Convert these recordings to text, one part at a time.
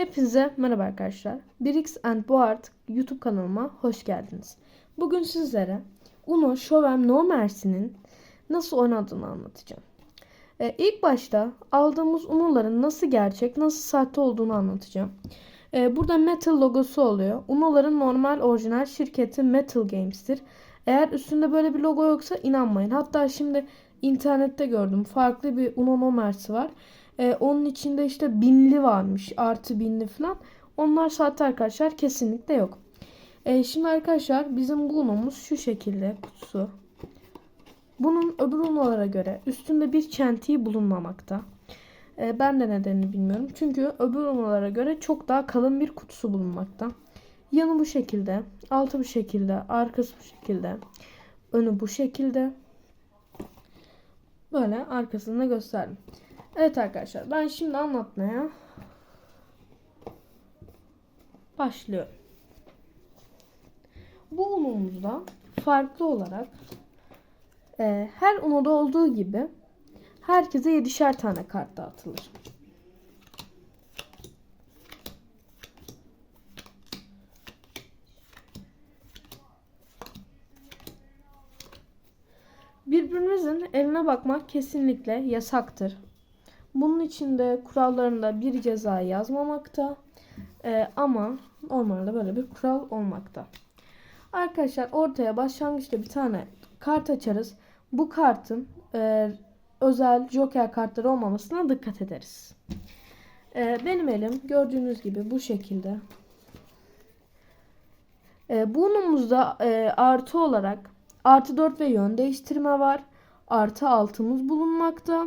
Hepinize merhaba arkadaşlar. Brix and Board YouTube kanalıma hoş geldiniz. Bugün sizlere Uno Shovel No Mercy'nin nasıl oynadığını anlatacağım. Ee, ilk başta aldığımız Uno'ların nasıl gerçek, nasıl sahte olduğunu anlatacağım. Ee, burada Metal logosu oluyor. Uno'ların normal orijinal şirketi Metal Games'tir. Eğer üstünde böyle bir logo yoksa inanmayın. Hatta şimdi internette gördüm. Farklı bir Uno No Mercy var. Ee, onun içinde işte binli varmış. Artı binli falan. Onlar sahte arkadaşlar. Kesinlikle yok. Ee, şimdi arkadaşlar bizim bu Uno'muz şu şekilde kutusu. Bunun öbür Uno'lara göre üstünde bir çentiği bulunmamakta. Ee, ben de nedenini bilmiyorum. Çünkü öbür Uno'lara göre çok daha kalın bir kutusu bulunmakta. Yanı bu şekilde. Altı bu şekilde. Arkası bu şekilde. Önü bu şekilde. Böyle arkasını da gösterdim. Evet arkadaşlar ben şimdi anlatmaya başlıyorum. Bu unumuzda farklı olarak e, her unoda olduğu gibi herkese 7'şer tane kart dağıtılır. Birbirimizin eline bakmak kesinlikle yasaktır. Bunun içinde kurallarında bir ceza yazmamakta. Ee, ama normalde böyle bir kural olmakta. Arkadaşlar ortaya başlangıçta bir tane kart açarız. Bu kartın e, özel joker kartları olmamasına dikkat ederiz. E, benim elim gördüğünüz gibi bu şekilde. E, burnumuzda e, artı olarak artı 4 ve yön değiştirme var. Artı altımız bulunmakta.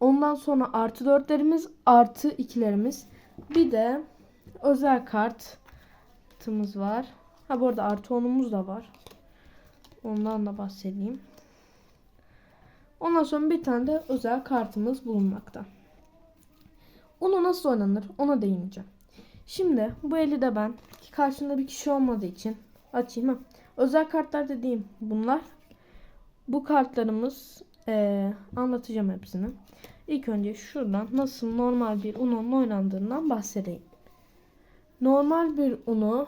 Ondan sonra artı dörtlerimiz, artı ikilerimiz. Bir de özel kartımız var. Ha bu arada artı onumuz da var. Ondan da bahsedeyim. Ondan sonra bir tane de özel kartımız bulunmakta. Onu nasıl oynanır ona değineceğim. Şimdi bu eli de ben karşımda bir kişi olmadığı için açayım. Ha. Özel kartlar dediğim bunlar. Bu kartlarımız ee, anlatacağım hepsini. İlk önce şuradan nasıl normal bir Uno'nun oynandığından bahsedeyim. Normal bir Uno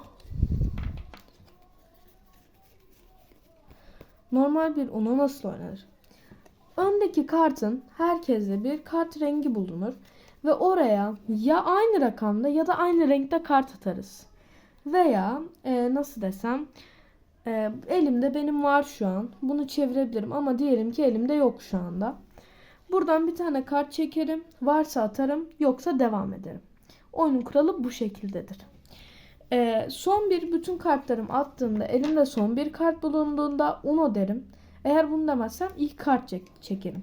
Normal bir Uno nasıl oynanır? Öndeki kartın herkeste bir kart rengi bulunur ve oraya ya aynı rakamda ya da aynı renkte kart atarız. Veya e, nasıl desem e, elimde benim var şu an. Bunu çevirebilirim ama diyelim ki elimde yok şu anda. Buradan bir tane kart çekerim. Varsa atarım yoksa devam ederim. Oyunun kuralı bu şekildedir. Ee, son bir bütün kartlarım attığımda elimde son bir kart bulunduğunda uno derim. Eğer bunu demezsem ilk kart çek çekerim.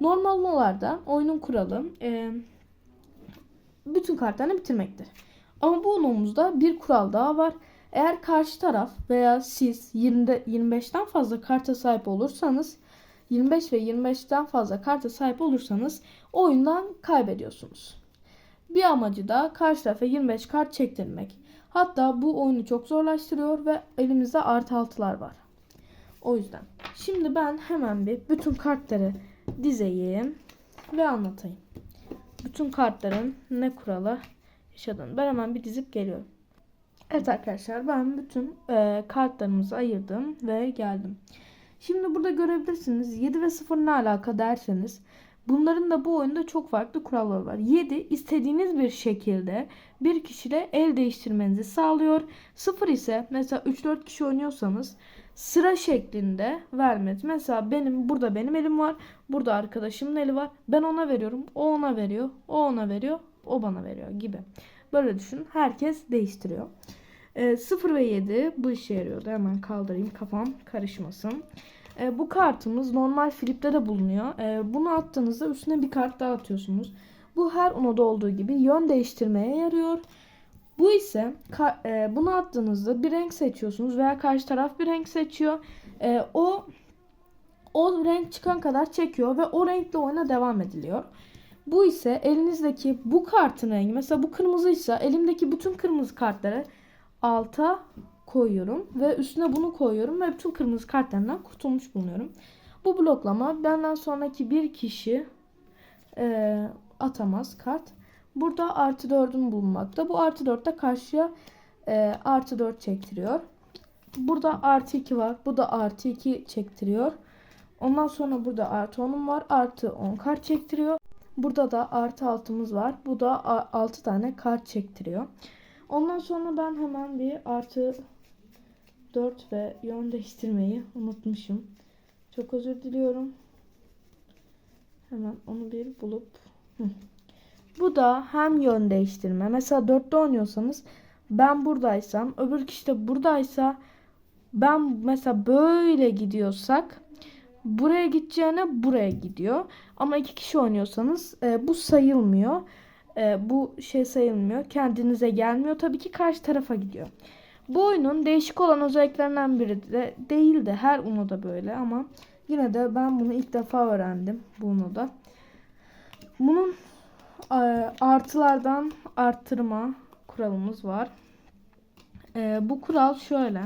Normal unolarda oyunun kuralı e, bütün kartlarını bitirmektir. Ama bu unomuzda bir kural daha var. Eğer karşı taraf veya siz 20'de 25'ten fazla karta sahip olursanız 25 ve 25'ten fazla karta sahip olursanız oyundan kaybediyorsunuz. Bir amacı da karşı tarafa 25 kart çektirmek. Hatta bu oyunu çok zorlaştırıyor ve elimizde artı altılar var. O yüzden. Şimdi ben hemen bir bütün kartları dizeyim ve anlatayım. Bütün kartların ne kuralı yaşadığını. Ben hemen bir dizip geliyorum. Evet arkadaşlar ben bütün e, kartlarımızı ayırdım ve geldim. Şimdi burada görebilirsiniz 7 ve 0 ne alaka derseniz bunların da bu oyunda çok farklı kuralları var. 7 istediğiniz bir şekilde bir kişiyle el değiştirmenizi sağlıyor. 0 ise mesela 3-4 kişi oynuyorsanız sıra şeklinde vermez. Mesela benim burada benim elim var. Burada arkadaşımın eli var. Ben ona veriyorum. O ona veriyor. O ona veriyor. O bana veriyor gibi. Böyle düşün. Herkes değiştiriyor. E, 0 ve 7 bu işe yarıyordu. Hemen kaldırayım kafam karışmasın. E, bu kartımız normal flipte de bulunuyor. E, bunu attığınızda üstüne bir kart daha atıyorsunuz. Bu her Uno'da olduğu gibi yön değiştirmeye yarıyor. Bu ise e, bunu attığınızda bir renk seçiyorsunuz veya karşı taraf bir renk seçiyor. E, o o renk çıkan kadar çekiyor ve o renkle oyuna devam ediliyor. Bu ise elinizdeki bu kartın rengi mesela bu kırmızıysa elimdeki bütün kırmızı kartları alta koyuyorum ve üstüne bunu koyuyorum ve bütün kırmızı kartlarından kurtulmuş bulunuyorum. Bu bloklama benden sonraki bir kişi e, atamaz kart. Burada artı 4'ün bulunmakta. Bu artı 4 de karşıya e, artı 4 çektiriyor. Burada artı 2 var. Bu da artı 2 çektiriyor. Ondan sonra burada artı 10'um var. Artı 10 kart çektiriyor. Burada da artı 6'mız var. Bu da 6 tane kart çektiriyor. Ondan sonra ben hemen bir artı 4 ve yön değiştirmeyi unutmuşum. Çok özür diliyorum. Hemen onu bir bulup. Bu da hem yön değiştirme. Mesela 4'te oynuyorsanız ben buradaysam öbür kişi de buradaysa ben mesela böyle gidiyorsak buraya gideceğine buraya gidiyor. Ama iki kişi oynuyorsanız e, bu sayılmıyor. E, bu şey sayılmıyor. Kendinize gelmiyor. Tabii ki karşı tarafa gidiyor. Bu oyunun değişik olan özelliklerinden biri de değil de her Uno'da böyle ama yine de ben bunu ilk defa öğrendim bu Uno'da. Bunun e, artılardan arttırma kuralımız var. E, bu kural şöyle.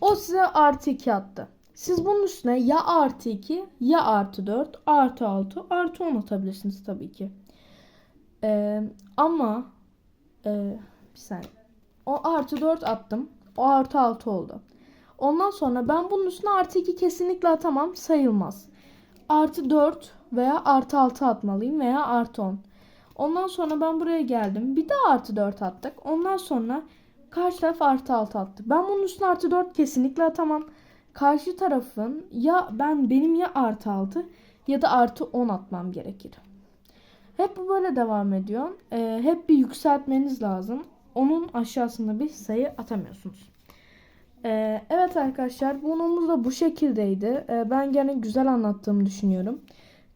O size artı 2 attı. Siz bunun üstüne ya artı 2 ya artı 4 artı 6 artı 10 atabilirsiniz tabii ki. E, ama e, bir saniye. O artı 4 attım. O artı 6 oldu. Ondan sonra ben bunun üstüne artı 2 kesinlikle atamam. Sayılmaz. Artı 4 veya artı 6 atmalıyım veya artı 10. Ondan sonra ben buraya geldim. Bir daha artı 4 attık. Ondan sonra karşı taraf artı 6 attı. Ben bunun üstüne artı 4 kesinlikle atamam. Karşı tarafın ya ben benim ya artı 6 ya da artı 10 atmam gerekir. Hep bu böyle devam ediyor. Ee, hep bir yükseltmeniz lazım. Onun aşağısında bir sayı atamıyorsunuz. Ee, evet arkadaşlar bunumuz da bu şekildeydi. Ee, ben gene güzel anlattığımı düşünüyorum.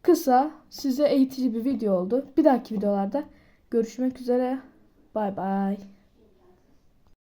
Kısa size eğitici bir video oldu. Bir dahaki videolarda görüşmek üzere. Bay bay.